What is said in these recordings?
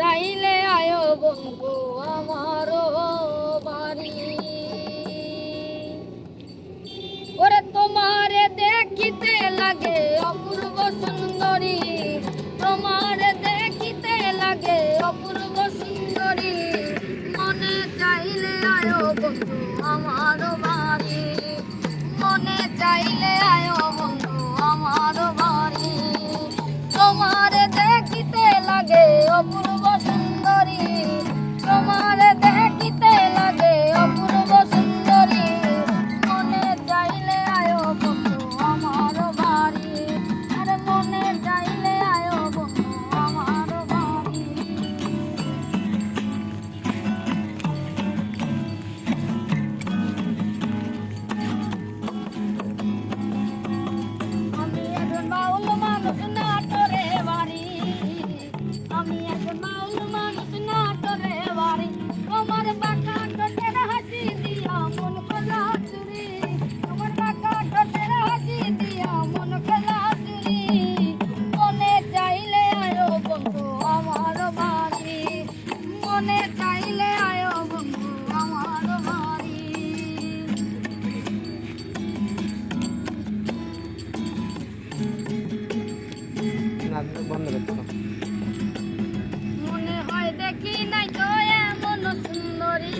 তাইলে আয়ো বন্ধু আমার বাড়ি। ওরে তোমারে দেখিতে লাগে অপূর্ব সুন্দরী। তোমারে দেখিতে লাগে অপূর্ব সুন্দরী। মনে চাইলে আয়ো বন্ধু আমার বন্ধ করছ মনে হয় দেখি নাই তো এমন সুন্দরী।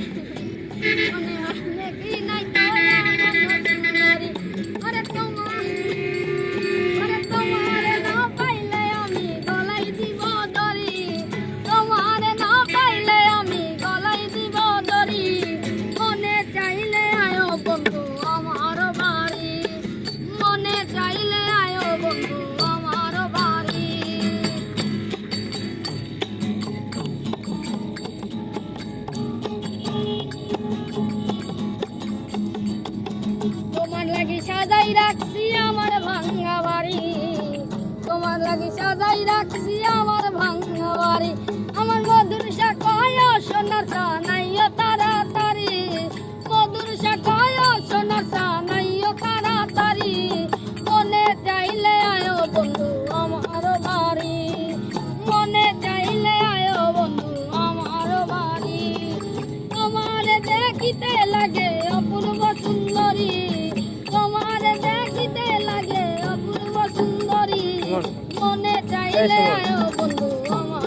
সাজাই রাখছি আমার ভাঙা বাড়ি। তোমার লাগি সাজাই রাখছি আমার ভাঙা বাড়ি। আমার মধুর শাখায় সোনার চান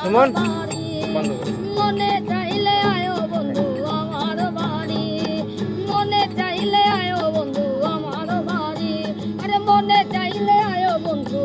সুমন? মনে চাইলে আয়ো বন্ধু আমার বাড়ি। মনে চাইলে আয়ো বন্ধু আমার বাড়ি। আরে মনে চাইলে আয়ো বন্ধু